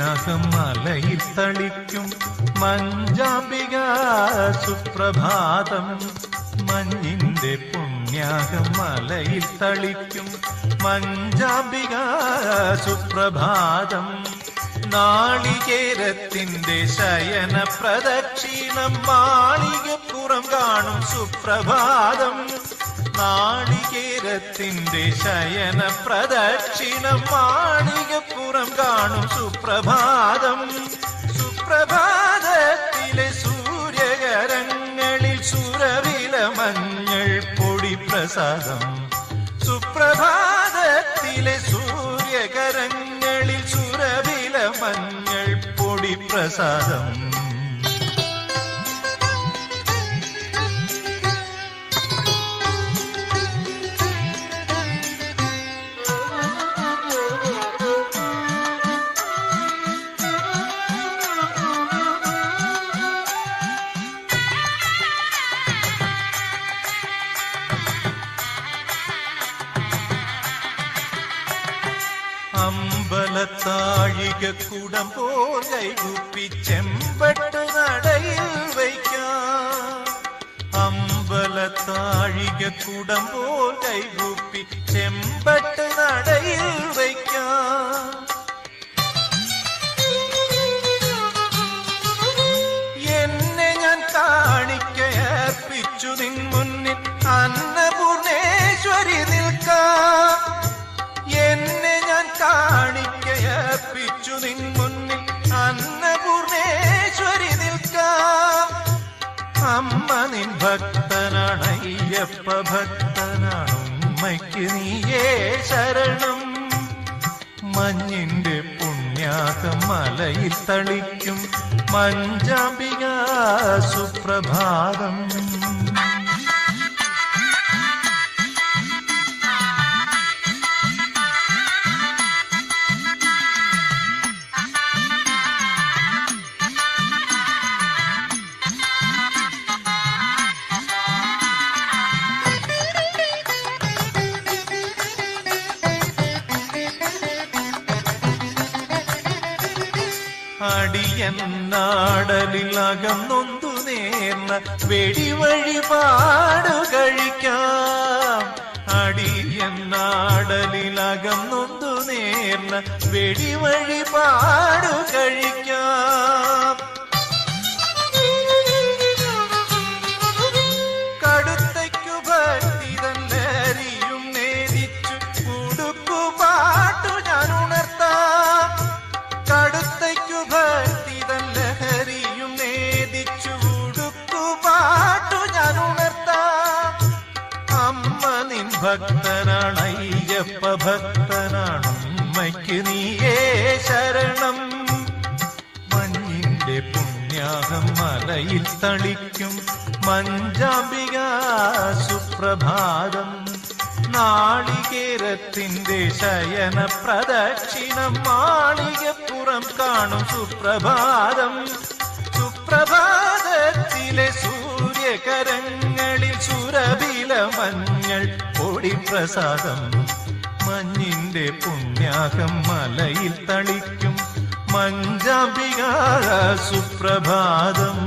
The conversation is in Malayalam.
പുണ്യാഹം മലയിൽ തളിക്കും മഞ്ചാമ്പിക സുപ്രഭാതം. മഞ്ഞിന്റെ പുണ്യാഹം മലയിൽ തളിക്കും മഞ്ചാമ്പിക സുപ്രഭാതം. നാളികേരത്തിന്റെ ശയന പ്രദക്ഷിണം മാളികപ്പുറം കാണും സുപ്രഭാതം. നാളികേരത്തിന്റെ ശയന പ്രദക്ഷിണം മാളികപ്പുറം കാണും സുപ്രഭാതം. സുപ്രഭാതത്തിലെ സൂര്യകരങ്ങളിൽ സുരവില മഞ്ഞൾ പൊടി പ്രസാദം. സുപ്രഭാതത്തിലെ സൂര്യകരങ്ങളിൽ സുരവില മഞ്ഞൾ പൊടി പ്രസാദം. അമ്പലത്താഴിക കുടം പോൽ കൈകുപ്പി ചെമ്പട്ട് നടയിൽ വയ്ക്കാം അമ്പലത്താഴിക കുടം പോൽ കൈകുപ്പി ചെമ്പട്ട് നടയിൽ കാണിക്കയർപ്പിച്ചു നിൻ മുന്നിൽ അന്നപൂർണേശ്വരി നിൽക്കാം. അമ്മ നിൻ ഭക്തനാണ് അയ്യപ്പ ഭക്തനാണ്. ഉമ്മയ്ക്ക് നീയേ ശരണം. മഞ്ഞിന്റെ പുണ്യാകം മലയിൽ തളിക്കും. മഞ്ചാമ്പിക സുപ്രഭാതം. അടിയന്നാടലിൽ അകന്നൊന്തു നേർന്ന വെടിവഴിപാടു കഴിക്കാം. അടിയന്നാടലിൽ അകന്നൊന്തു നേർന്ന വെടിവഴിപാടു കഴിക്കാം. ഭക്തനാണ് അയ്യപ്പ ഭക്തനാണ് ഉമ്മയ്ക്ക് നീയേ ശരണം. മഞ്ഞിന്റെ പുണ്യാഹം മലയിൽ തളിക്കും. മഞ്ചാമ്പിക സുപ്രഭാതം. നാളികേരത്തിന്റെ ശയന പ്രദക്ഷിണം മാളികപ്പുറം കാണും സുപ്രഭാതം. സുപ്രഭാതത്തിലെ സൂര്യകരങ്ങളിൽ സുരവില മഞ്ഞൾ പൊടി പ്രസാദം മഞ്ഞിന്റെ പുണ്യാകം മലയിൽ തളിക്കും. മഞ്ചാമ്പിക സുപ്രഭാതം.